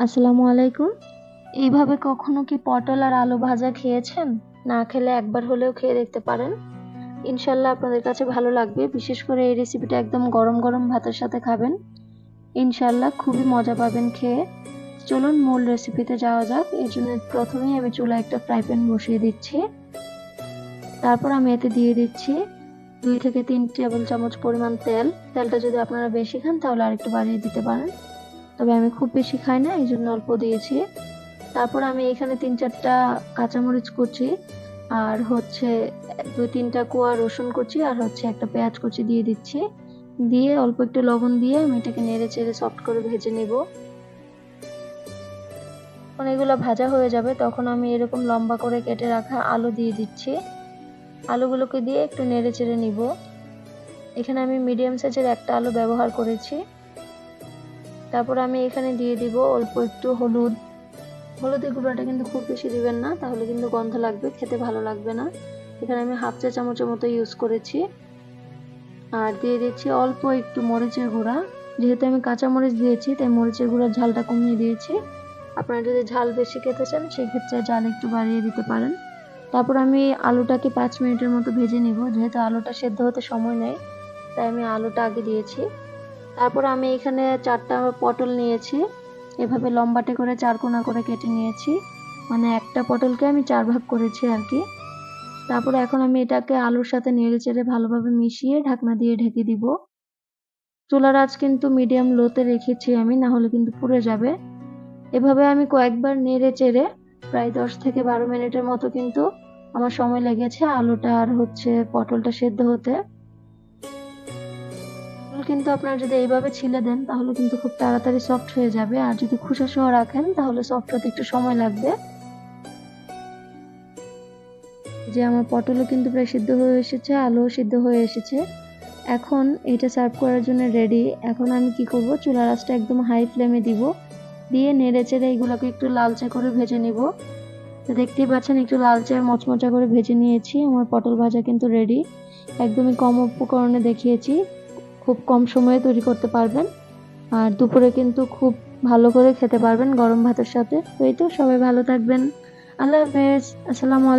আসসালামু আলাইকুম। এইভাবে কখনো কি পটল আর আলু ভাজা খেয়েছেন? না খেলে একবার হলেও খেয়ে দেখতে পারেন। ইনশাল্লাহ আপনাদের কাছে ভালো লাগবে। বিশেষ করে এই রেসিপিটা একদম গরম গরম ভাতের সাথে খাবেন। ইনশাল্লাহ খুবই মজা পাবেন খেয়ে। চলুন মূল রেসিপিতে যাওয়া যাক। এর জন্য প্রথমেই আমি চুলায় একটা ফ্রাই প্যান বসিয়ে দিচ্ছি। তারপর আমি এতে দিয়ে দিচ্ছি দুই থেকে তিন টেবিল চামচ পরিমাণ তেল। তেলটা যদি আপনারা বেশি খান তাহলে আরেকটু বাড়িয়ে দিতে পারেন। তবে আমি খুব বেশি খাই না এই জন্য অল্প দিয়েছি। তারপর আমি এখানে তিন চারটা কাঁচামরিচ কুচি, আর হচ্ছে দুই তিনটা কোয়া রসুন কুচি, আর হচ্ছে একটা পেঁয়াজ কুচি দিয়ে দিচ্ছি। দিয়ে অল্প একটু লবণ দিয়ে আমি এটাকে নেড়ে চেড়ে সফট করে ভেজে নেব। যখন এগুলো ভাজা হয়ে যাবে, তখন আমি এরকম লম্বা করে কেটে রাখা আলু দিয়ে দিচ্ছি। আলুগুলোকে দিয়ে একটু নেড়ে চেড়ে নিব। এখানে আমি মিডিয়াম সাইজের একটা আলু ব্যবহার করেছি। তারপর আমি এখানে দিয়ে দিব অল্প একটু হলুদ। হলুদের গুঁড়োটা কিন্তু খুব বেশি দিবেন না, তাহলে কিন্তু গন্ধ লাগবে, খেতে ভালো লাগবে না। এখানে আমি হাফ চা চামচের মতো ইউজ করেছি। আর দিয়ে দিচ্ছি অল্প একটু মরিচের গুঁড়া। যেহেতু আমি কাঁচা মরিচ দিয়েছি, তাই মরিচের গুঁড়ার ঝালটা কমিয়ে দিয়েছি। আপনারা যদি ঝাল বেশি খেতে চান, সেক্ষেত্রে ঝাল একটু বাড়িয়ে দিতে পারেন। তারপর আমি আলুটাকে পাঁচ মিনিটের মতো ভেজে নিব। যেহেতু আলুটা সেদ্ধ হতে সময় নেয়, তাই আমি আলুটা আগে দিয়েছি। তারপর আমি এখানে চারটা পটল নিয়েছি। এভাবে লম্বাটে করে চার কোনা করে কেটে নিয়েছি। মানে একটা পটলকে আমি চার ভাগ করেছি আর কি। তারপর এখন আমি এটাকে আলুর সাথে নেড়ে চেড়ে ভালোভাবে মিশিয়ে ঢাকনা দিয়ে ঢেকে দিব। চুলার আঁচ কিন্তু মিডিয়াম লোতে রেখেছি আমি না হলে কিন্তু পুড়ে যাবে। এভাবে আমি কয়েকবার নেড়ে চেড়ে প্রায় দশ থেকে বারো মিনিটের মতো কিন্তু আমার সময় লেগেছে আলুটা আর হচ্ছে পটলটা সেদ্ধ হতে। কিন্তু আপনারা যদি এইভাবে ছিলে দেন, তাহলে কিন্তু খুব তাড়াতাড়ি সফট হয়ে যাবে। আর যদি খোসা সহ রাখেন, তাহলে সফট হতে একটু সময় লাগবে। যে আমার পটলও কিন্তু প্রায় সিদ্ধ হয়ে এসেছে, আলুও সিদ্ধ হয়ে এসেছে। এখন এটা সার্ভ করার জন্য রেডি এখন আমি কি করব? চুলার আঁচটা একদম হাই ফ্লেমে দিব। দিয়ে নেড়ে চেড়ে এইগুলোকে একটু লালচে করে ভেজে নিব। তো দেখতেই পাচ্ছেন, একটু লালচে আর মচমচা করে ভেজে নিয়েছি। আমার পটল ভাজা কিন্তু রেডি একদমই কম উপকরণে দেখিয়েছি। খুব কম সময়ে তৈরি করতে পারবেন। আর দুপুরে কিন্তু খুব ভালো করে খেতে পারবেন গরম ভাতের সাথে। তো এই তো সবাই ভালো থাকবেন। আল্লাহ হাফেজ। আসসালামু আলাইকুম।